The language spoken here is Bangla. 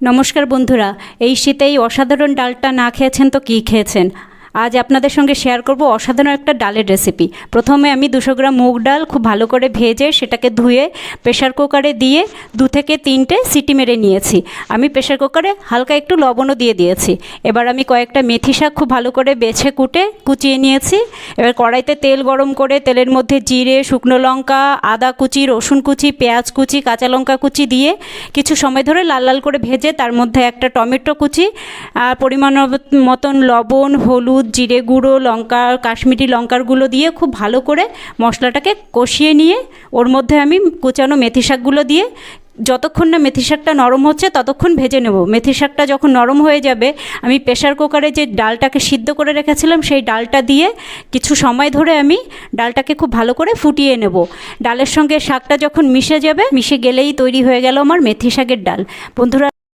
নমস্কার বন্ধুরা এই শীতে এই অসাধারণ ডালটা না খেয়েছেন তো কী খেয়েছেন? আজ আপনাদের সঙ্গে শেয়ার করব অসাধারণ একটা ডালের রেসিপি প্রথমে আমি দুশো গ্রাম মুগ ডাল খুব ভালো করে ভেজে সেটাকে ধুয়ে প্রেশার কুকারে দিয়ে দু থেকে তিনটে সিটি মেরে নিয়েছি। আমি প্রেশার কুকারে হালকা একটু লবণও দিয়ে দিয়েছি। এবার আমি কয়েকটা মেথি শাক খুব ভালো করে বেছে কুটে কুচিয়ে নিয়েছি। এবার কড়াইতে তেল গরম করে তেলের মধ্যে জিরে, শুকনো লঙ্কা, আদা কুচি, রসুন কুচি, পেঁয়াজ কুচি, কাঁচা লঙ্কা কুচি দিয়ে কিছু সময় ধরে লাল লাল করে ভেজে তার মধ্যে একটা টমেটো কুচি আর পরিমাণ মতন লবণ, হলুদ জিরে গুঁড়ো, লঙ্কা, কাশ্মীরি লঙ্কার গুঁড়ো দিয়ে খুব ভালো করে মশলাটাকে কষিয়ে নিয়ে ওর মধ্যে আমি কুচানো মেথি শাকগুলো দিয়ে যতক্ষণ না মেথি শাকটা নরম হচ্ছে ততক্ষণ ভেজে নেব। মেথি শাকটা যখন নরম হয়ে যাবে, আমি প্রেশার কুকারে যে ডালটাকে সিদ্ধ করে রেখেছিলাম সেই ডালটা দিয়ে কিছু সময় ধরে আমি ডালটাকে খুব ভালো করে ফুটিয়ে নেব। ডালের সঙ্গে শাকটা যখন মিশে যাবে, মিশে গেলেই তৈরি হয়ে গেল আমার মেথি শাকের ডাল। বন্ধুরা